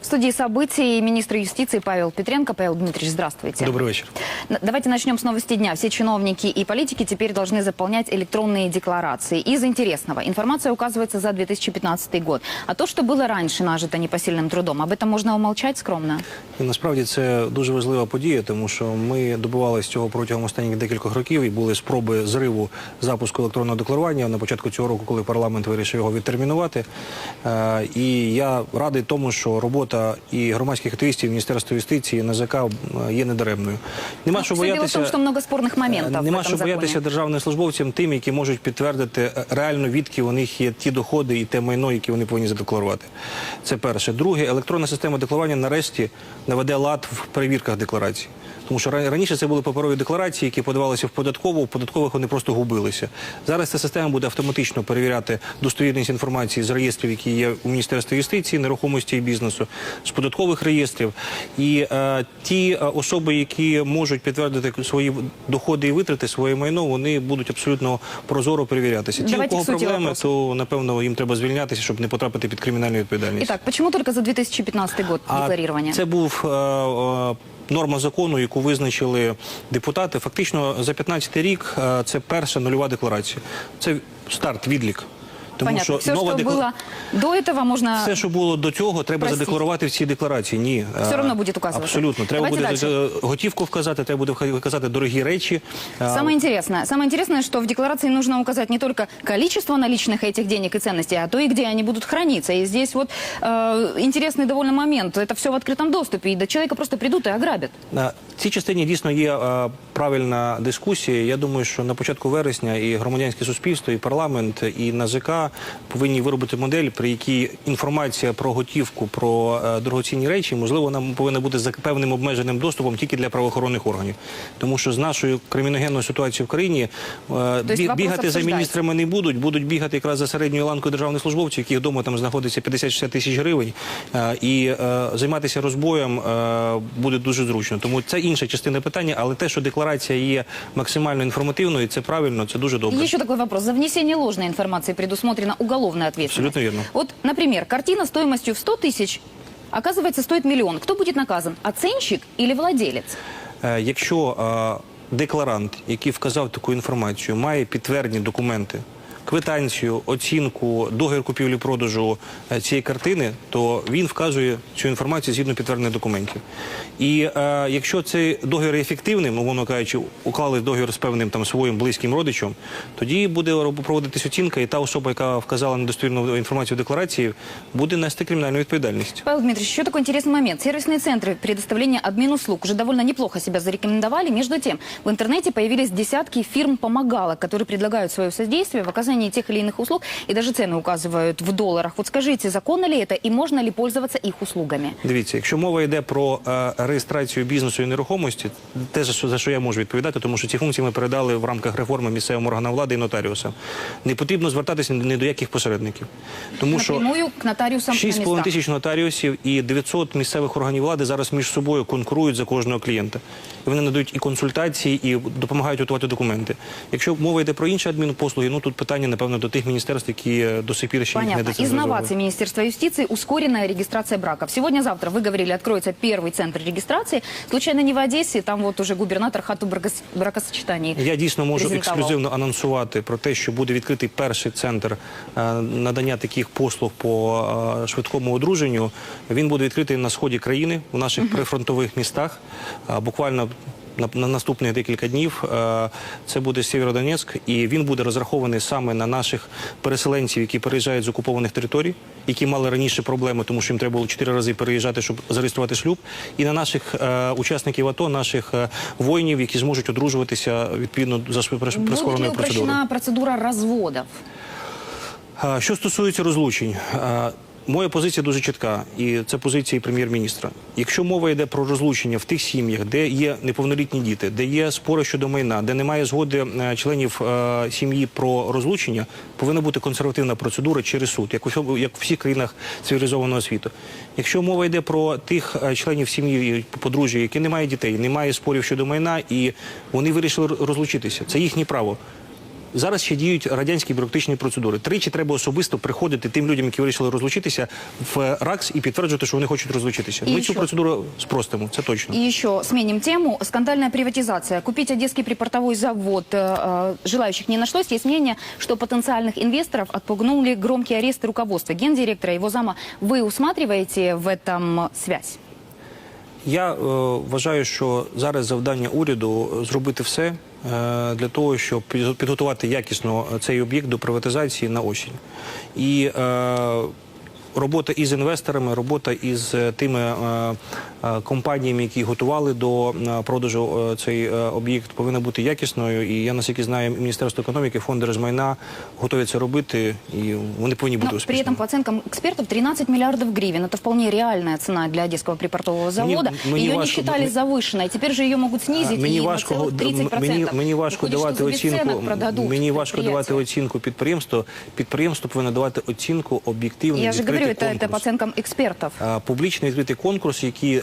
В студии событий министр юстиции Павел Петренко. Павел Дмитриевич, здравствуйте. Добрый вечер. Н- Давайте начнем с новости дня. Все чиновники и политики теперь должны заполнять электронные декларации. Из интересного. Информация указывается за 2015 год. А то, что было раньше нажито непосильным трудом, об этом можно умолчать скромно? І насправді це дуже важлива подія, тому що ми добивалися цього протягом останніх декількох років і були спроби зриву запуску електронного декларування на початку цього року, коли парламент вирішив його відтермінувати. Е, І я радий тому, що робота і громадських активістів Міністерства юстиції НАЗК е, є недаремною. Нема що дело в боятися. том, что много спорных моментов в Нема що боятися державним службовцям, тим, які можуть підтвердити е, реально, відки у них є ті доходи і те майно, які вони повинні задекларувати. Це перше. Друге, електронна система декларування нарешті наведе лад в перевірках декларацій. Тому що раніше це були паперові декларації, які подавалися в податкову, в податкових вони просто губилися. Зараз ця система буде автоматично перевіряти достовірність інформації з реєстрів, які є у Міністерстві юстиції, нерухомості і бізнесу, з податкових реєстрів. І е, ті е, особи, які можуть підтвердити свої доходи і витрати, своє майно, вони будуть абсолютно прозоро перевірятися. Ті, у кого проблеми, вопроса. то напевно їм треба звільнятися, щоб не потрапити під кримінальну відповідальність. Итак, почему только за 2015 год декларирование? Це був е, е, норма закону, яку визначили депутати. Фактично за 15 рік е, це перша нульова декларація. Це старт, відлік. Тому Понятно. Все, нова что декла- было до этого, можно... все, що було до цього, треба Простіть. задекларувати в цій декларації. Ні, Все Е, равно буде указувати. Абсолютно. Треба Давайте буде дальше. е, готівку вказати, треба буде вказати дорогі речі. Е, Самое интересное, самое интересное, что в декларации нужно указать не только количество наличных этих денег и ценностей, а то и где они будут храниться. И здесь вот э, интересный довольно момент. Это все в открытом доступе, и до человека просто придут и ограбят. Цій частині дійсно є е, правильна дискусія. Я думаю, що на початку вересня і громадянське суспільство, і парламент, і НАЗК повинні виробити модель, при якій інформація про готівку, про е, дорогоцінні речі, можливо, нам повинна бути за певним обмеженим доступом тільки для правоохоронних органів. Тому що з нашою криміногенною ситуацією в країні е, бі- бігати за міністрами не будуть, будуть бігати якраз за середньою ланкою державних службовців, яких вдома там знаходиться 50-60 тисяч гривень, е, і е, займатися розбоєм е, буде дуже зручно. Тому це інша частина питання, але те, що декларація є максимально інформативною, це правильно, це дуже добре. Еще такой вопрос. За внесение ложной информации предусмотрена уголовная ответственность. Абсолютно верно. Вот, например, картина стоимостью в 100 тысяч, оказывается, стоит миллион. Кто будет наказан? Оценщик или владелец? Е, Якщо е, декларант, який вказав таку інформацію, має підтвердні документи, квитанцію, оцінку, договір купівлі-продажу е, цієї картини, то він вказує цю інформацію згідно підтверджених документів. І е, якщо цей договір є ефективним, умовно кажучи, уклали договір з певним там своїм близьким родичем, тоді буде роб- проводитись оцінка, і та особа, яка вказала недостовірну інформацію в декларації, буде нести кримінальну відповідальність. Павел Дмитриевич, еще такой интересный момент. Сервисные центры предоставления админ-услуг уже довольно неплохо себя зарекомендовали. Между тем, в интернете появились десятки фирм-помогалок, которые предлагают свое содействие в оказании тех или иных услуг и даже цены указывают в долларах. Вот скажите, законно ли это и можно ли пользоваться их услугами? Дивіться, якщо мова йде про е, реєстрацію бізнесу і нерухомості, те за що, за що я можу відповідати, тому що ці функції ми передали в рамках реформи місцевим органам влади і нотаріусам. Не потрібно звертатися ні до яких посередників, тому що Напрямую к нотариусам на 6,5 местах. тисяч нотаріусів і 900 місцевих органів влади зараз між собою конкурують за кожного клієнта. І вони надають і консультації, і допомагають готувати документи. Якщо мова йде про інші адмінпослуги, ну тут питання, напевно, до тих міністерств, які е, до сих пір ще їх не Понятно. Из децентралізовували. новаций Министерства юстиции ускоренная регистрация браков. Сегодня-завтра, вы говорили, откроется первый центр регистрации. Случайно не в Одессе, там вот уже губернатор хату бракос- бракосочетаний. Я дійсно можу презентував. ексклюзивно анонсувати про те, що буде відкритий перший центр е, надання таких послуг по е, швидкому одруженню. Він буде відкритий на сході країни в наших прифронтових містах. Е, Буквально на, на наступних декілька днів Е, це буде Сєвєродонецьк, і він буде розрахований саме на наших переселенців, які переїжджають з окупованих територій, які мали раніше проблеми, тому що їм треба було чотири рази переїжджати, щоб зареєструвати шлюб, і на наших е, учасників АТО, наших е, воїнів, які зможуть одружуватися відповідно за прискореною процедурою. процедура разводов? А, Що стосується розлучень, моя позиція дуже чітка, і це позиція прем'єр-міністра. Якщо мова йде про розлучення в тих сім'ях, де є неповнолітні діти, де є спори щодо майна, де немає згоди е, членів е, сім'ї про розлучення, повинна бути консервативна процедура через суд, як у як в всіх країнах цивілізованого світу. Якщо мова йде про тих е, членів сім'ї подружжя, які не мають дітей, немає спорів щодо майна, і вони вирішили розлучитися, це їхнє право. зараз ще діють радянські бюрократичні процедури. Тричі треба особисто приходити тим людям, які вирішили розлучитися в РАКС і підтверджувати, що вони хочуть розлучитися. І Ми що? цю процедуру спростимо, це точно. И еще сменим тему. Скандальная приватизация. Купить Одесский припортовой завод э, э, желающих не нашлось. Есть мнение, что потенциальных инвесторов отпугнули громкие аресты руководства гендиректора и его зама. Вы усматриваете в этом связь? Я е, вважаю, що зараз завдання уряду зробити все е, для того, щоб підготувати якісно цей об'єкт до приватизації на осінь. І е, робота із інвесторами, робота із е, тими е, е, компаніями, які готували до е, продажу е, цей е, об'єкт, повинна бути якісною. І я наскільки знаю, Міністерство економіки, фонд держмайна готові це робити, і вони повинні бути Но при успішними. этом, по оценкам экспертов, 13 миллиардов гривен. Это вполне реальная цена для Одесского припортового завода. мне ее не важко- считали мне- завышенной. Теперь же ее могут снизить Мені и важко, на целых 30%. мені, мені важко Выходит, давати что за оцінку. бесценок продадут Мені важко давати предприятие. оцінку підприємству. Підприємство повинно давати оцінку об'єктивно. Я же відкритий говорю, это, это по конкурс. оценкам экспертов. Е, Публічний відкритий конкурс, який, е,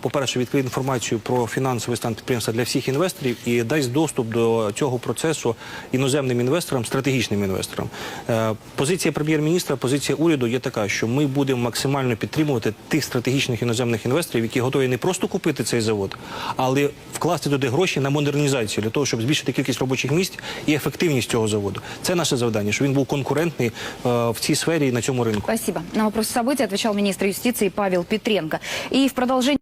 по-перше, відкриє інформацію про фінансовий стан підприємства для всіх інвесторів і дасть доступ до цього процесу іноземним інвесторам, стратегічним інвесторам. Е, Позиція прем'єр-міністра, позиція уряду є така, що ми будемо максимально підтримувати тих стратегічних іноземних інвесторів, які готові не просто купити цей завод, але вкласти туди гроші на модернізацію для того, щоб збільшити кількість робочих місць і ефективність цього заводу. Це наше завдання, щоб він був конкурентний е, в цій сфері і на цьому ринку. Спасибо. На вопрос событий отвечал министр юстиции Павел Петренко. И в продолжение